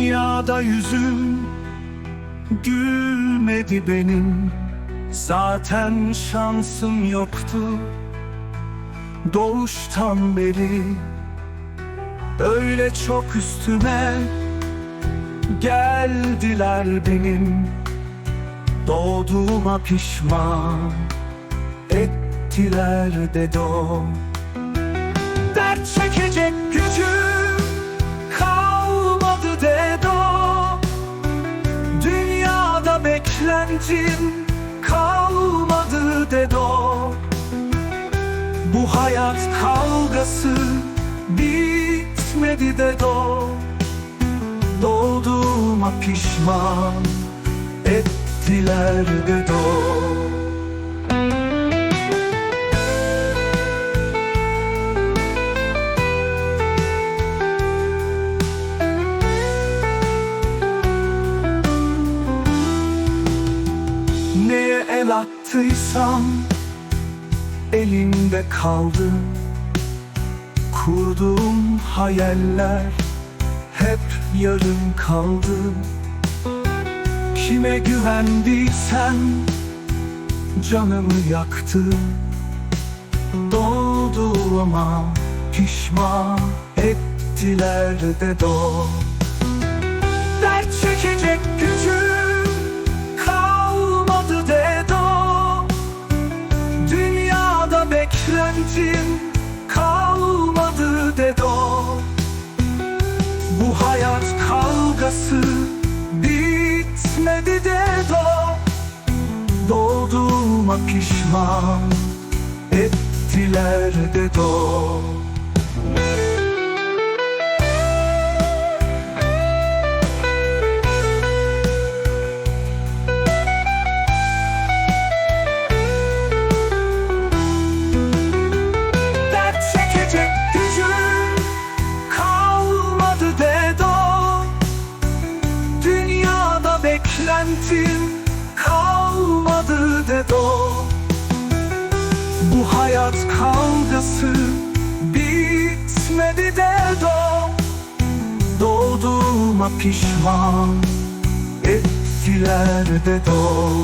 Dünyada yüzüm gülmedi benim. Zaten şansım yoktu Doğuştan beri. Öyle çok üstüme Geldiler benim. Doğduğuma pişman Ettiler dedo Dert çekecek gücüm beklentim kalmadı dedo Bu hayat kavgası bitmedi dedo Doğduğuma pişman ettiler dedo Neye el attıysam elimde kaldı. Kurduğum hayaller hep yarım kaldı. Kime güvendiysem canımı yaktı. Doğduğuma pişman ettiler de doğ beklentim kalmadı dedo Bu hayat kavgası bitmedi dedo Doğduğuma pişman ettiler dedo Dert beklentim kalmadı dedo Bu hayat kavgası bitmedi dedo Doğduğuma pişman ettiler dedo